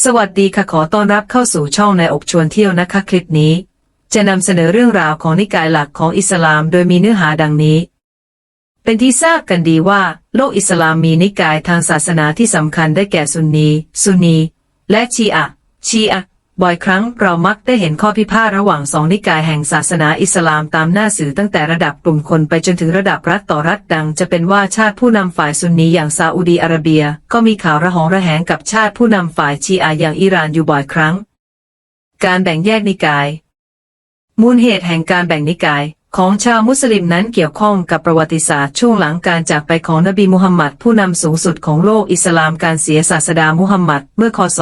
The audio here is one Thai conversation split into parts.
สวัสดีค่ะขอต้อนรับเข้าสู่ช่องในอกชวนเที่ยวนะคะคลิปนี้ จะนำเสนอเรื่องราวของนิกายหลักของอิสลาม โดยมีเนื้อหาดังนี้ เป็นที่ทราบกันดีว่า โลกอิสลามมีนิกายทางศาสนาที่สำคัญได้แก่ซุนนีซุนนีและชีอะชีอะ บ่อยครั้งเรามักได้เห็นข้อพิพาทระหว่างสองนิกายแห่งศาสนาอิสลามตามหน้าสื่อตั้งแต่ระดับกลุ่มคนไปจนถึงระดับรัฐต่อรัฐดัง จะเป็นว่าชาติผู้นำฝ่ายซุนนีอย่างซาอุดีอาระเบีย ก็มีข่าวระหองระแหงกับชาติผู้นำฝ่ายชีอะอย่างอิหร่านอยู่บ่อยครั้ง การแบ่งแยกนิกาย มูลเหตุแห่งการแบ่งนิกาย ของชาวมุสลิมนั้นเกี่ยวข้องกับประวัติศาสตร์ช่วงหลังการจากไปของนบีมุฮัมมัดผู้นำสูงสุดของโลกอิสลามการเสียศาสดามุฮัมมัดเมื่อคศ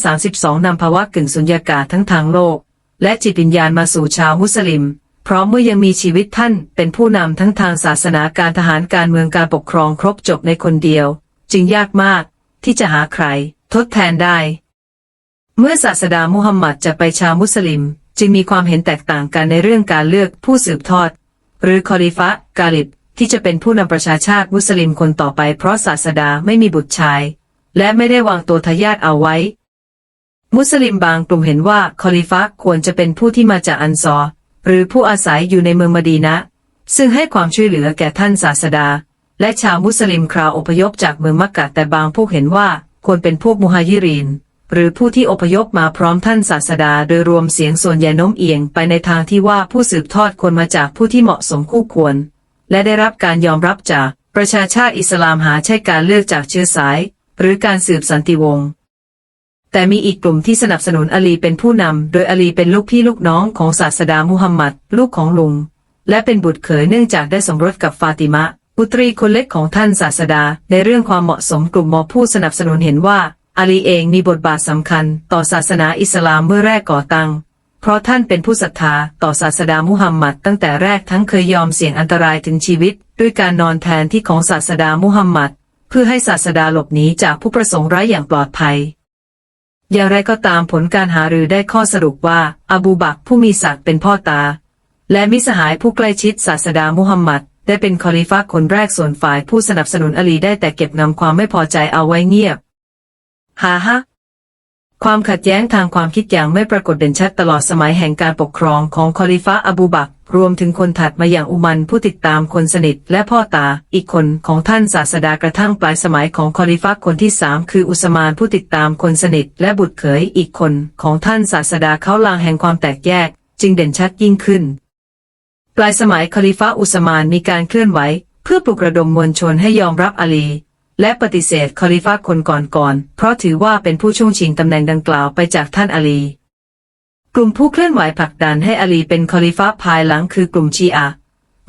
632 นำภาวะกึ่งสุญญากาศทั้งทางโลก และจิตวิญญาณมาสู่ชาวมุสลิมเพราะเมื่อยังมีชีวิตท่านเป็นผู้นำทั้งทางศาสนาการทหารการเมืองการปกครองครบจบในคนเดียว จึงยากมากที่จะหาใคร ทดแทนได้ เมื่อศาสดามุฮัมมัดจะไปชาวมุสลิม จึงมีความเห็นแตกต่างกันในเรื่องการเลือกผู้สืบทอด หรือคอลิฟะกาลิบที่จะเป็นผู้นำประชาชาติมุสลิมคนต่อไปเพราะศาสดาไม่มีบุตรชาย และไม่ได้วางตัวทายาทเอาไว้ มุสลิมบางกลุ่มเห็นว่าคอลิฟะควรจะเป็นผู้ที่มาจากอันซอรหรือผู้อาศัยอยู่ในเมืองมดีนะ ซึ่งให้ความช่วยเหลือแก่ท่านศาสดา และชาวมุสลิมคราวอพยพจากเมืองมักกะแต่บางพวกเห็นว่าควรเป็นพวกมุฮายิริน หรือผู้ที่อพยพมาพร้อมท่านศาสดาโดยรวมเสียงส่วนใหญ่โน้มเอียงไปในทางที่ว่าผู้สืบทอดควรมาจากผู้ที่เหมาะสมคู่ควร และได้รับการยอมรับจากประชาชาติอิสลามหาใช่การเลือกจากเชื้อสาย หรือการสืบสันติวงศ์แต่มีอีกกลุ่มที่สนับสนุนอลีเป็นผู้นำ โดยอลีเป็นลูกพี่ลูกน้องของศาสดามุฮัมมัดลูกของลุง และเป็นบุตรเขยเนื่องจากได้สมรสกับฟาติมะ บุตรีคนเล็กของท่านศาสดา ในเรื่องความเหมาะสมกลุ่มมอผู้สนับสนุนเห็นว่า อาลีเองมีบทบาทสำคัญต่อศาสนาอิสลามเมื่อแรกก่อตั้ง เพราะท่านเป็นผู้ศรัทธาต่อศาสดามุฮัมมัดตั้งแต่แรกทั้งเคยยอมเสี่ยงอันตรายถึงชีวิต ด้วยการนอนแทนที่ของศาสดามุฮัมมัดเพื่อให้ศาสดาหลบหนีจากผู้ประสงค์ร้ายอย่างปลอดภัย อย่างไรก็ตามผลการหารือได้ข้อสรุปว่าอบูบักผู้มีศักดิ์เป็นพ่อตา และมิสหายผู้ใกล้ชิดศาสดามุฮัมมัดได้เป็นคอลิฟะห์คนแรกส่วนฝ่ายผู้สนับสนุนอลีได้แต่เก็บงำความไม่พอใจเอาไว้เงียบ ฮาฮะความขัดแย้งทางความคิดอย่างไม่ปรากฏเด่นชัดตลอดสมัยแห่งการปกครองของคอลิฟะห์อบูบัก รวมถึงคนถัดมาอย่างอุมันผู้ติดตามคนสนิทและพ่อตา อีกคนของท่านศาสดากระทั่งปลายสมัยของคอลิฟะห์คนที่สามคืออุสมานผู้ติดตามคนสนิท และบุตรเขยอีกคนของท่านศาสดาเขาลางแห่งความแตกแยก จึงเด่นชัดยิ่งขึ้น ปลายสมัยคอลิฟะห์อุสมานมีการเคลื่อนไหว เพื่อปลุกระดมมวลชนให้ยอมรับอาลี และปฏิเสธคอลิฟะคนก่อนๆเพราะถือว่าเป็นผู้ช่วงชิงตำแหน่งดังกล่าวไปจากท่านอาลี กลุ่มผู้เคลื่อนไหวผลักดันให้อาลีเป็นคอลิฟะภายหลังคือกลุ่มชีอะ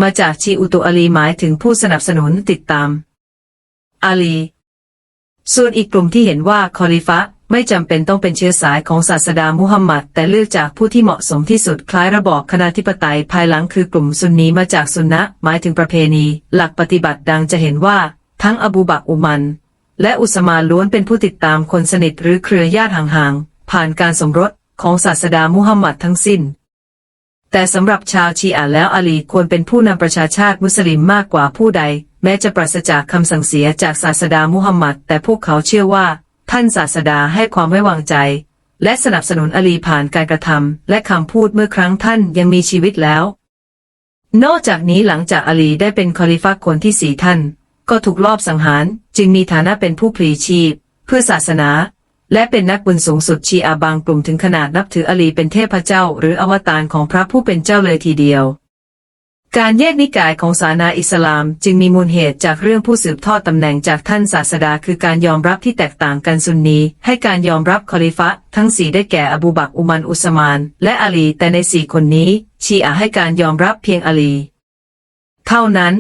มาจากชีอุตุอาลีหมายถึงผู้สนับสนุนติดตาม อาลี ส่วนอีกกลุ่มที่เห็นว่าคอลิฟะไม่จำเป็นต้องเป็นเชื้อสายของศาสดามุฮัมมัดแต่เลือกจากผู้ที่เหมาะสมที่สุดคล้ายระบอบคณาธิปไตยภายหลังคือกลุ่มซุนนีมาจากซุนนะหมายถึงประเพณี หลักปฏิบัติดังจะเห็นว่า ทั้งอบูบักอุมัน และอุสมานล้วนเป็นผู้ติดตามคนสนิทหรือเครือญาติห่างๆ ผ่านการสมรสของศาสดามุฮัมมัดทั้งสิ้น แต่สำหรับชาวชีอะแล้วอาลีควรเป็นผู้นำประชาชาติมุสลิมมากกว่าผู้ใด แม้จะปราศจากคำสั่งเสียจากศาสดามุฮัมมัดแต่พวกเขาเชื่อว่า ท่านศาสดาให้ความไว้วางใจ และสนับสนุนอาลีผ่านการกระทำและคำพูดเมื่อครั้งท่านยังมีชีวิตแล้ว นอกจากนี้หลังจากอาลีได้เป็นคอลิฟะห์คนที่สี่ท่าน ก็ถูกลอบสังหาร จึงมีฐานะเป็นผู้พลีชีพ เพื่อศาสนา และเป็นนักบุญสูงสุดชีอาบางกลุ่มถึงขนาดนับถืออลีเป็นเทพเจ้า หรืออวตารของพระผู้เป็นเจ้าเลยทีเดียว การแยกนิกายของศาสนาอิสลามจึงมีมูลเหตุจากเรื่องผู้สืบทอดตำแหน่งจากท่านศาสดาคือการยอมรับที่แตกต่างกันซุนนีให้การยอมรับคอลิฟะทั้งสี่ได้แก่อบูบักอุมันอุสมาน และอาลีแต่ในสี่คนนี้ชีอะห์ให้การยอมรับเพียงอาลี เท่านั้น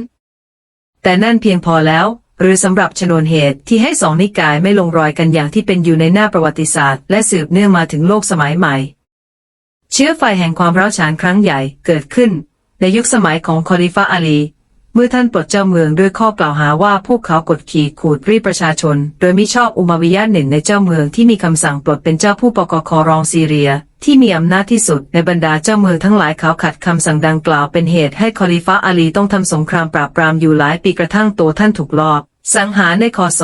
แต่นั่นเพียงพอแล้ว หรือสำหรับชนวนเหตุที่ให้สองนิกายไม่ลงรอยกันอย่างที่เป็นอยู่ในหน้าประวัติศาสตร์ และสืบเนื่องมาถึงโลกสมัยใหม่ เชื้อไฟแห่งความร้าวฉานครั้งใหญ่เกิดขึ้น ในยุคสมัยของคอลิฟะอาลีเมื่อท่านปลดเจ้าเมืองด้วยข้อกล่าวหาว่าพวกเขากดขี่ขูดรีประชาชน โดยมิชอบอุมาวิยะหนึ่งในเจ้าเมืองที่มีคำสั่งปลดเป็นเจ้าผู้ปกครองซีเรีย ที่มีอำนาจที่สุดในบรรดาเจ้าเมืองทั้งหลายเขาขัดคำสั่งดังกล่าวเป็นเหตุให้คอลิฟะห์อาลีต้องทำสงครามปราบปรามอยู่หลายปีกระทั่งตัวท่านถูกลอบ สังหารในคศ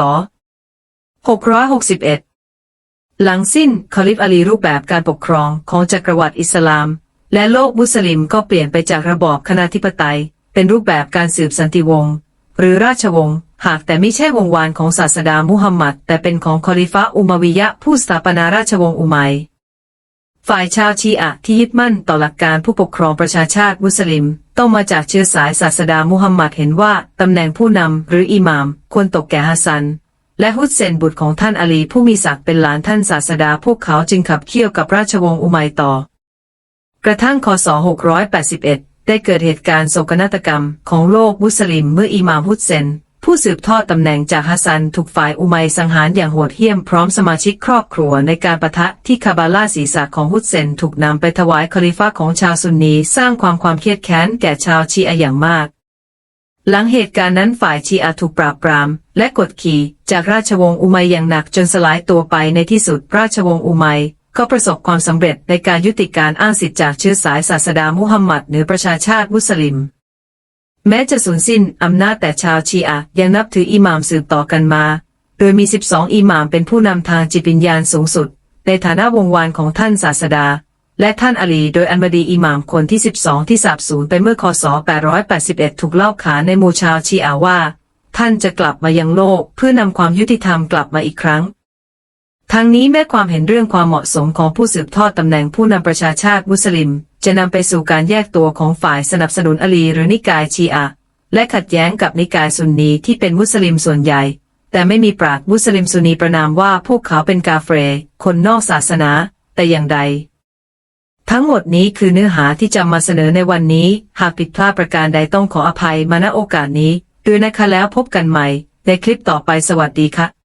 661 หลังสิ้นคอลิฟอาลีรูปแบบการปกครองของจักรวรรดิอิสลาม และโลกมุสลิมก็เปลี่ยนไปจากระบอบคณาธิปไตย เป็นรูปแบบการสืบสันติวงศ์หรือราชวงศ์หากแต่ไม่ใช่วงวานของศาสดามุฮัมมัดแต่เป็นของคอลิฟะอุมาวิยะผู้สถาปนาราชวงศ์อุมัย ฝ่ายชาวชีอะที่ยึดมั่นต่อหลักการผู้ปกครองประชาชาติมุสลิม ต้องมาจากเชื้อสายศาสดามุฮัมมัดเห็นว่าตำแหน่งผู้นำหรืออิหมาม ควรตกแก่ฮัสซัน และฮุสเซนบุตรของท่านอาลีผู้มีศักดิ์เป็นหลานท่านศาสดาพวกเขาจึงขับเคี่ยวกับราชวงศ์อุมัยต่อ กระทั่งคศ 681 ได้เกิดเหตุการณ์โศกนาฏกรรมของโลกมุสลิมเมื่ออิหมามฮุสเซน ผู้สืบทอดตำแหน่งจากฮัสซันถูกฝ่ายอุมัยสังหารอย่างโหดเหี้ยมพร้อมสมาชิกครอบครัวในการประทะที่คาบาลาศีรษะของฮุสเซนถูกนำไปถวายคอลิฟะของชาวซุนนีสร้างความความเครียดแค้นแก่ชาวชีอะอย่างมาก หลังเหตุการณ์นั้นฝ่ายชีอะถูกปราบปราม และกดขี่จากราชวงศ์อุมัยอย่างหนักจนสลายตัวไปในที่สุดราชวงศ์อุมัยก็ประสบความสำเร็จในการยุติการอ้างสิทธิ์จากเชื้อสายศาสดามุฮัมมัดเหนือประชาชาติมุสลิม แม้จะสูญสิ้นอำนาจแต่ชาวชีอะยังนับถืออิหม่ามสืบต่อกันมา โดยมี 12 อิหม่ามเป็นผู้นำทางจิตวิญญาณสูงสุด ในฐานะวงวานของท่านศาสดา และท่านอาลีโดยอันบดีอิหม่ามคนที่ 12 ที่สาบสูญไปเมื่อคศ 881 ถูกเล่าขานในหมู่ชาวชีอะว่า ท่านจะกลับมายังโลกเพื่อนำความยุติธรรมกลับมาอีกครั้งทางนี้แม้ความเห็นเรื่องความเหมาะสมของผู้สืบทอดตำแหน่งผู้นำประชาชาติมุสลิม จะนำไปสู่การแยกตัวของฝ่ายสนับสนุนอลีหรือนิกายชีอะและขัดแย้งกับนิกายซุนนีที่เป็นมุสลิมส่วนใหญ่ แต่ไม่มีปราชญ์มุสลิมซุนนีประนามว่าพวกเขาเป็นกาเฟร คนนอกศาสนา แต่อย่างใด ทั้งหมดนี้คือเนื้อหาที่จะมาเสนอในวันนี้ หากผิดพลาดประการใดต้องขออภัยมาณโอกาสนี้ด้วยนะคะแล้วพบกันใหม่ ในคลิปต่อไปสวัสดีค่ะ